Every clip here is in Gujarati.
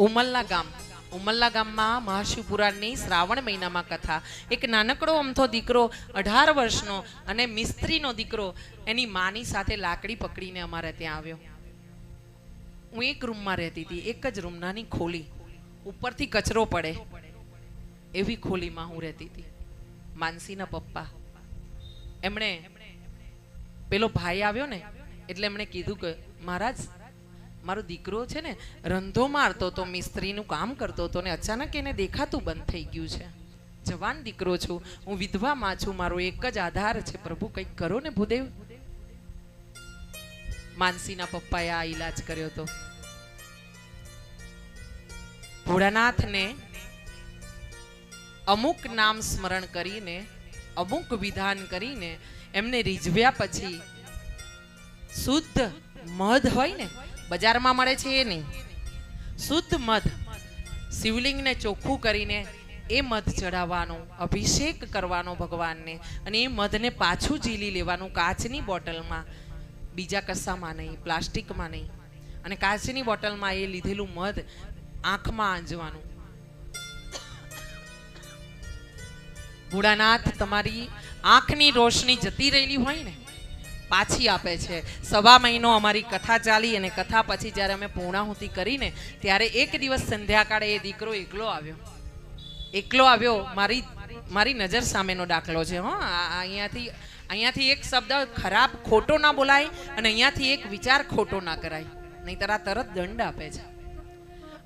ઉમલના ગામ. ઉમલના ગામમાં મહાશિવપુરાણની શ્રાવણ મહિનામાં કથા. એક નાનકડો અમથો દીકરો, અઢાર વર્ષનો અને મિસ્ત્રીનો દીકરો, એની માની સાથે લાકડી પકડીને અમારે ત્યાં આવ્યો. હું એક રૂમમાં રહેતી હતી, એક જ રૂમ, નાની ખોલી. ઉપરથી કચરો પડે. એવી ખોલીમાં હું રહેતી હતી. માનસીના પપ્પા. એમણે, પેલો ભાઈ આવ્યો ને, એટલે એમણે કીધું કે, મહારાજ મારો દીકરો છે ને, રંધો મારતો તો મિસ્ત્રીનું કામ કરતો હતો ને અચાનક એને દેખાતું બંધ થઈ ગયું છે. જવાન દીકરો છું, હું વિધવામાં છું, મારો એક જ આધાર છે. પ્રભુ, કંઈક કરો ને ભૂદેવ. માનસીના પપ્પાએ આ ઈલાજ કર્યો હતો. ભોળાનાથને અમુક નામ સ્મરણ કરીને, અમુક વિધાન કરીને એમને રીઝવ્યા પછી શુદ્ધ મધ હોય ને બજારમાં મળે છે એ નહીં. શુદ્ધ મધ શિવલિંગને ચોખ્ખું કરીને એ મધ ચડાવવાનો અભિષેક કરવાનો ભગવાનને અને એ મધને પાછું ઝીલી લેવાનું કાચની બોટલમાં, બીજા કશામાં નહીં, પ્લાસ્ટિકમાં નહીં. અને કાચની બોટલમાં એ લીધેલું મધ આંખમાં આંજવાનું. ભોળાનાથ, તમારી આંખની રોશની જતી રહેલી હોય ને? પાછી આપે છે. સવા મહિનો અમારી કથા ચાલી અને કથા પછી જ્યારે અમે પૂર્ણાહુતિ કરીને ત્યારે એક દિવસ સંધ્યાકાળે એ દીકરો એકલો આવ્યો. એકલો આવ્યો, મારી મારી નજર સામેનો દાખલો છે, હો. અહીંયાથી અહીંયાથી એક શબ્દ ખરાબ ખોટો ના બોલાય અને અહીંયાથી એક વિચાર ખોટો ના કરાય. નહીંતર આ તરત દંડ આપે છે.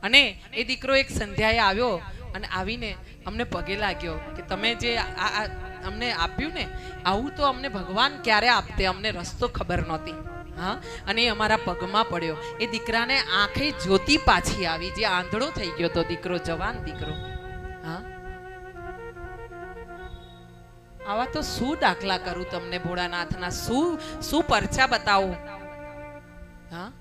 અને એ દીકરો એક સંધ્યાએ આવ્યો અને આવીને અમને પગે લાગ્યો કે તમે જે આ અમને આપ્યું ને, આવું તો અમને ભગવાન ક્યારે આપતે? અમને રસ્તો ખબર નહોતી. હા? અને એ અમારા પગમાં પડ્યો. એ દીકરાને આંખે જ્યોતિ પાછી આવી, જે આંધળો થઈ ગયો તો દીકરો, જવાન દીકરો. હા? આવા તો શું દાખલા કરું તમને ભોળાનાથના? શું શું પરચા બતાવું? હા?